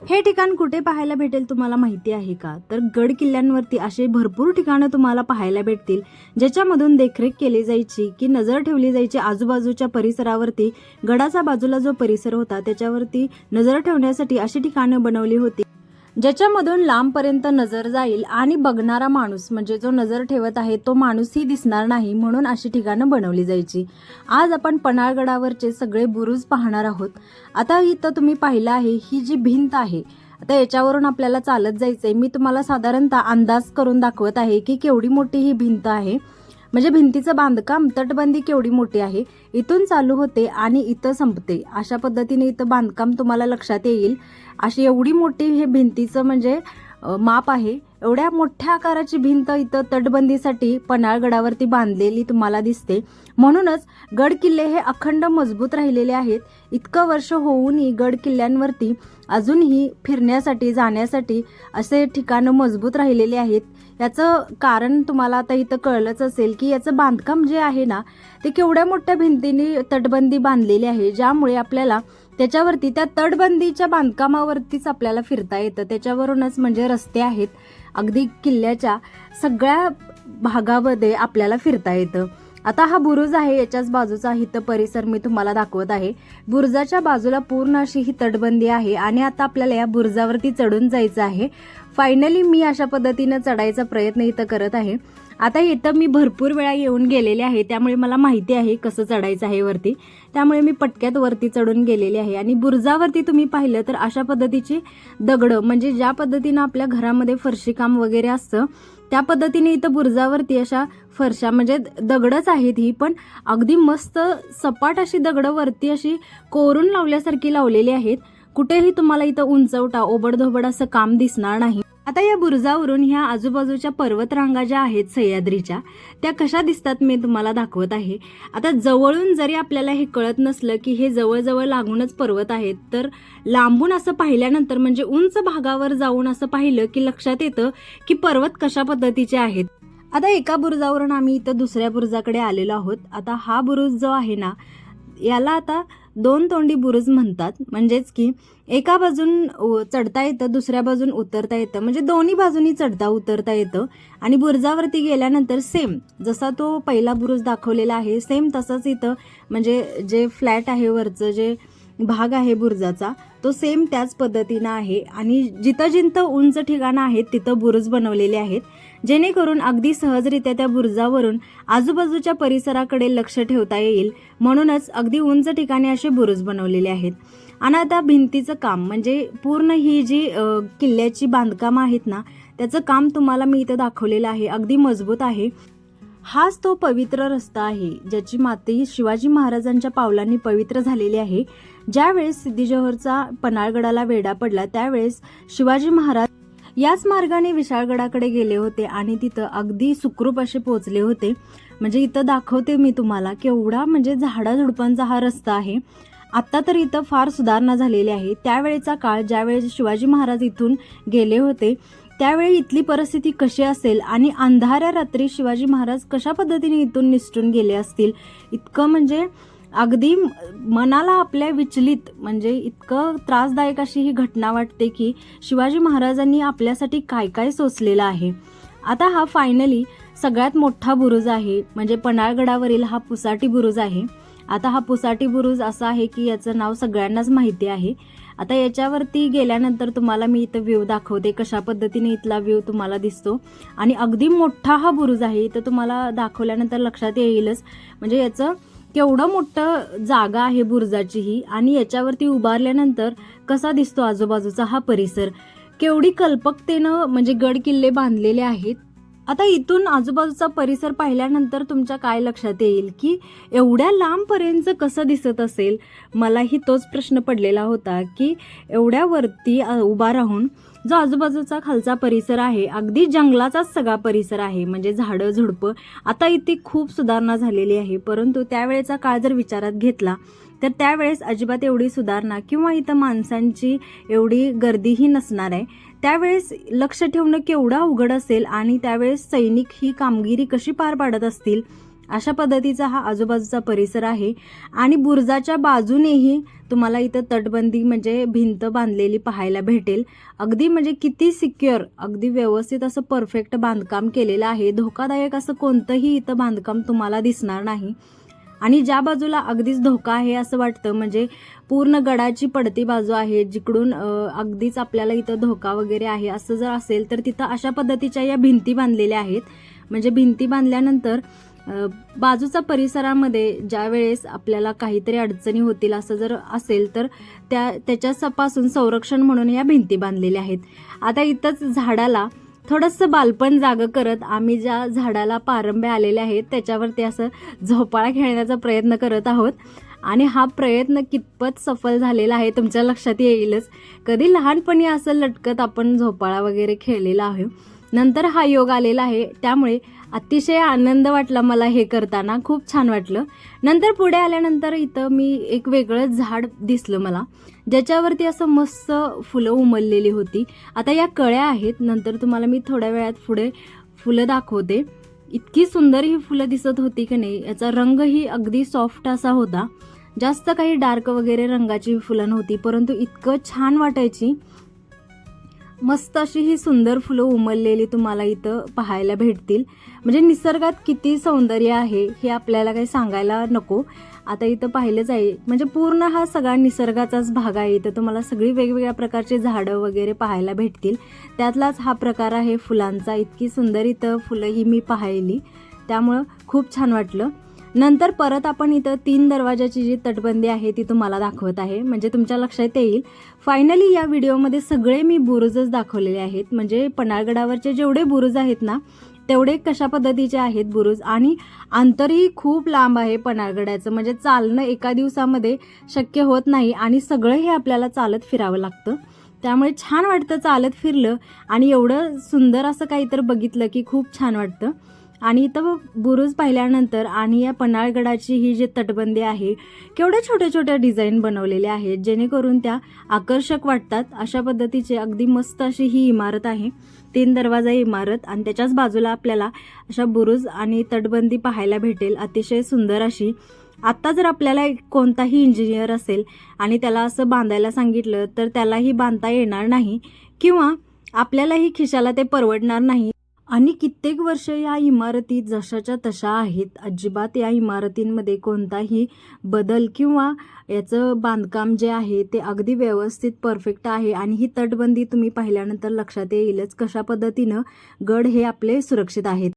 हे ठिकाण कुठे पाहायला भेटेल तुम्हाला माहिती आहे का? तर गड किल्ल्यांवरती असे भरपूर ठिकाणं तुम्हाला पाहायला भेटतील ज्याच्यामधून देखरेख केली जायची की नजर ठेवली जायची. आजूबाजूच्या परिसरावरती गडाचा बाजूला जो परिसर होता त्याच्यावरती नजर ठेवण्यासाठी अशी ठिकाणं बनवली होती. ज्याच्यामधून लांबपर्यंत नजर जाईल आणि बघणारा माणूस म्हणजे जो नजर ठेवत आहे तो माणूसही दिसणार नाही म्हणून अशी ठिकाणं बनवली जायची. आज आपण पन्हाळगडावरचे सगळे बुरुज पाहणार आहोत. आता इथं तुम्ही पाहिलं आहे ही जी भिंत आहे आता याच्यावरून आपल्याला चालत जायचंय. मी तुम्हाला साधारणतः अंदाज करून दाखवत आहे की केवढी मोठी ही भिंत आहे. म्हणजे भिंतीचं बांधकाम तटबंदी केवढी मोठी आहे? इथून चालू होते आणि इथं संपते. अशा पद्धतीने इथं बांधकाम तुम्हाला लक्षात येईल. अशी एवढी मोठी हे भिंतीचं म्हणजे माप आहे. एवढ्या मोठ्या आकाराची भिंत इथं तटबंदीसाठी पन्हाळगडावरती बांधलेली तुम्हाला दिसते. म्हणूनच गड किल्ले हे अखंड मजबूत राहिलेले आहेत. इतकं वर्ष होऊनही गड किल्ल्यांवरती अजूनही फिरण्यासाठी जाण्यासाठी असे ठिकाणं मजबूत राहिलेले आहेत. याचं कारण तुम्हाला आता इथं कळलंच असेल की याचं बांधकाम जे आहे ना ते केवढ्या मोठ्या भिंतीने तटबंदी बांधलेली आहे ज्यामुळे आपल्याला त्याच्यावरती त्या तटबंदीच्या बांधकामावरतीच आपल्याला फिरता येतं. त्याच्यावरूनच म्हणजे रस्ते आहेत. अगदी किल्ल्याच्या सगळ्या भागामध्ये आपल्याला फिरता येतं. आता हा बुरुज आहे याच्याच बाजूचा हित परिसर मी तुम्हाला दाखवत आहे. बुरुजाच्या बाजूला पूर्ण अशी ही तटबंदी आहे आणि आता आपल्याला या बुरुजावरती चढून जायचं आहे. फायनली मी अशा पद्धतीनं चढायचा प्रयत्न इथं करत आहे. आता इथं मी भरपूर वेळा येऊन गेलेले आहे त्यामुळे मला माहिती आहे कसं चढायचं आहे वरती. त्यामुळे मी पटक्यात वरती चढून गेलेले आहे. आणि बुरजावरती तुम्ही पाहिलं तर अशा पद्धतीची दगडं म्हणजे ज्या पद्धतीनं आपल्या घरामध्ये फरशीकाम वगैरे असतं त्या पद्धतीने इथं बुरजावरती अशा फरशा म्हणजे दगडच आहेत ही पण अगदी मस्त सपाट अशी दगडं वरती अशी कोरून लावल्यासारखी लावलेली आहेत. कुठेही तुम्हाला इथं उंचवटा ओबडधोबड असं काम दिसणार नाही. आता या बुरुजावरून ह्या आजूबाजूच्या पर्वतरांगा ज्या आहेत सह्याद्रीच्या त्या कशा दिसतात मी तुम्हाला दाखवत आहे. आता जवळून जरी आपल्याला हे कळत नसलं की हे जवळजवळ लागूनच पर्वत आहेत तर लांबून असं पाहिल्यानंतर म्हणजे उंच भागावर जाऊन असं पाहिलं की लक्षात येतं की पर्वत कशा पद्धतीचे आहेत. आता एका बुरुजावरून आम्ही इथं दुसऱ्या बुरुजाकडे आलेलो आहोत. आता हा बुरुज जो आहे ना याला आता दोन तोंडी बुरुज म्हणतात. म्हणजेच की एका बाजून चढता येतं दुसऱ्या बाजून उतरता येतं. म्हणजे दोन्ही बाजूनी चढता उतरता येतं. आणि बुरुजावरती गेल्यानंतर सेम जसा तो पहिला बुरुज दाखवलेला आहे सेम तसंच इथं म्हणजे जे फ्लॅट आहे वरचं जे भाग आहे बुरुजाचा. तो सेम त्याच पद्धतीनं आहे. आणि जिथं जिथं उंच ठिकाणं आहेत तिथं बुरुज बनवलेले आहेत. जेणेकरून अगदी सहजरित्या त्या बुरुजावरून आजूबाजूच्या परिसराकडे लक्ष ठेवता येईल. म्हणूनच अगदी उंच ठिकाणी असे बुरुज बनवलेले आहेत. आणि आता भिंतीचं काम म्हणजे पूर्ण ही जी किल्ल्याची बांधकामं आहेत ना त्याचं काम तुम्हाला मी इथं दाखवलेलं आहे. अगदी मजबूत आहे. हाच तो पवित्र रस्ता आहे ज्याची माती शिवाजी महाराजांच्या पावलांनी पवित्र झालेली आहे. ज्यावेळेस सिद्धी पन्हाळगडाला वेढा पडला त्यावेळेस शिवाजी महाराज याच मार्गाने विशाळगडाकडे गेले होते आणि तिथं अगदी सुखरूप असे पोहोचले होते. म्हणजे इथं दाखवते मी तुम्हाला केवढा म्हणजे झाडाझुडपांचा हा रस्ता आहे. आत्ता तर इथं फार सुधारणा झालेली आहे. त्यावेळेचा काळ ज्यावेळेस शिवाजी महाराज इथून गेले होते त्यावेळी इथली परिस्थिती कशी असेल आणि अंधाऱ्या रात्री शिवाजी महाराज कशा पद्धतीने इथून निसटून गेले असतील? इतकं म्हणजे अगदी मनाला आपल्या विचलित म्हणजे इतकं त्रासदायक अशी ही घटना वाटते की शिवाजी महाराजांनी आपल्यासाठी काय काय सोसलेलं आहे. आता हा फायनली सगळ्यात मोठा बुरुज आहे म्हणजे पन्हाळगडावरील हा पुसाटी बुरुज आहे. आता हा पुसाटी बुरुज असा आहे की याचं नाव सगळ्यांनाच माहिती आहे. आता याच्यावरती गेल्यानंतर तुम्हाला मी इथं व्ह्यू दाखवते कशा पद्धतीने इथला व्ह्यू तुम्हाला दिसतो. आणि अगदी मोठा हा बुरुज आहे इथं तुम्हाला दाखवल्यानंतर लक्षात येईलच. म्हणजे याचं केवढं मोठं जागा आहे बुरुजाची ही आणि याच्यावरती उभारल्यानंतर कसा दिसतो आजूबाजूचा हा परिसर. केवढी कल्पकतेनं म्हणजे गड किल्ले बांधलेले आहेत आता इथून आजूबाजूचा परिसर पाहिल्यानंतर तुमच्या काय लक्षात येईल की एवढ्या लांबपर्यंत कसं दिसत असेल? मलाही तोच प्रश्न पडलेला होता की एवढ्यावरती उभा राहून जो आजूबाजूचा खालचा परिसर आहे अगदी जंगलाचाच सगळा परिसर आहे म्हणजे झाडं झुडपं आता इथे खूप सुधारणा झालेली आहे. परंतु त्यावेळेचा काळ जर विचारात घेतला तर त्यावेळेस अजिबात एवढी सुधारणा किंवा इथं माणसांची एवढी गर्दीही नसणार आहे. त्यावेळेस लक्ष ठेवणं केवढं अवघड असेल आणि त्यावेळेस सैनिक ही कामगिरी कशी पार पाडत असतील अशा पद्धतीचा हा आजूबाजूचा परिसर आहे. आणि बुरजाच्या बाजूनेही तुम्हाला इथं तटबंदी म्हणजे भिंत बांधलेली पाहायला भेटेल. अगदी म्हणजे किती सिक्युअर अगदी व्यवस्थित असं परफेक्ट बांधकाम केलेलं आहे. धोकादायक असं कोणतंही इथं बांधकाम तुम्हाला दिसणार नाही. आणि ज्या बाजूला अगदीच धोका आहे असं वाटतं म्हणजे पूर्ण गडाची पडती बाजू आहे जिकडून अगदीच आपल्याला इथं धोका वगैरे आहे असं जर असेल तर तिथं अशा पद्धतीच्या या भिंती बांधलेल्या आहेत. म्हणजे भिंती बांधल्यानंतर बाजूचा परिसरामध्ये ज्या वेळेस आपल्याला काहीतरी अडचणी होतील असं जर असेल तर त्या त्याच्यापासून संरक्षण म्हणून या भिंती बांधलेल्या आहेत. आता इथंच झाडाला थोडंसं बालपण जागं करत आम्ही ज्या झाडाला पारंब्या आलेल्या आहेत त्याच्यावरती असं झोपाळा खेळण्याचा प्रयत्न करत आहोत. आणि हा प्रयत्न कितपत सफल झालेला आहे तुमच्या लक्षात येईलच. कधी लहानपणी असं लटकत आपण झोपाळा वगैरे खेळलेला आहे. नंतर हा योग आलेला आहे. त्यामुळे अतिशय आनंद वाटला मला हे करताना. खूप छान वाटलं. नंतर पुढे आल्यानंतर इथं मी एक वेगळं झाड दिसलं मला ज्याच्यावरती असं मस्त फुलं उमललेली होती. आता या कळ्या आहेत नंतर तुम्हाला मी थोड्या वेळात पुढे फुलं दाखवते. इतकी सुंदर ही फुलं दिसत होती की नाही याचा रंगही अगदी सॉफ्ट असा होता. जास्त काही डार्क वगैरे रंगाची फुलं नव्हती परंतु इतकं छान वाटायची. मस्त अशी ही सुंदर फुलं उमललेली तुम्हाला इथं पाहायला भेटतील. म्हणजे निसर्गात किती सौंदर्य आहे हे आपल्याला काही सांगायला नको. आता इथं पाहिलंच आहे म्हणजे पूर्ण हा सगळा निसर्गाचाच भाग आहे. इथं तुम्हाला सगळी वेगवेगळ्या प्रकारचे झाडं वगैरे पाहायला भेटतील. त्यातलाच हा प्रकार आहे फुलांचा. इतकी सुंदर इथं फुलं ही मी पाहिली. त्यामुळं खूप छान वाटलं. नंतर परत आपण इथं तीन दरवाजाची जी तटबंदी आहे ती तुम्हाला दाखवत आहे. म्हणजे तुमच्या लक्षात येईल. फायनली या व्हिडिओमध्ये सगळे मी बुरुजच दाखवलेले आहेत. म्हणजे पन्हाळगडावरचे जेवढे बुरुज आहेत ना तेवढे कशा पद्धतीचे आहेत बुरुज? आणि अंतरही खूप लांब आहे पन्हाळगडाचं. म्हणजे चालणं एका दिवसामध्ये शक्य होत नाही आणि सगळं हे आपल्याला चालत फिरावं लागतं. त्यामुळे छान वाटतं चालत फिरलं आणि एवढं सुंदर असं काहीतरी बघितलं की खूप छान वाटतं. आणि इथं बुरुज पाहिल्यानंतर आणि या पन्हाळगडाची ही जी तटबंदी आहे केवढ्या छोट्या छोट्या डिझाईन बनवलेल्या आहेत जेणेकरून त्या आकर्षक वाटतात. अशा पद्धतीची अगदी मस्त अशी ही इमारत आहे. तीन दरवाजा इमारत आणि त्याच्याच बाजूला आपल्याला अशा बुरुज आणि तटबंदी पाहायला भेटेल. अतिशय सुंदर अशी. आत्ता जर आपल्याला एक कोणताही इंजिनियर असेल आणि त्याला असं बांधायला सांगितलं तर त्यालाही बांधता येणार नाही किंवा आपल्यालाही खिशाला ते परवडणार नाही. आणि कित्येक वर्ष या इमारती जशाच्या तशा आहेत. अजिबात या इमारतींमध्ये कोणताही बदल किंवा याचं बांधकाम जे आहे ते अगदी व्यवस्थित परफेक्ट आहे. आणि ही तटबंदी तुम्ही पाहिल्यानंतर लक्षात येईलच कशा पद्धतीनं गड हे आपले सुरक्षित आहेत.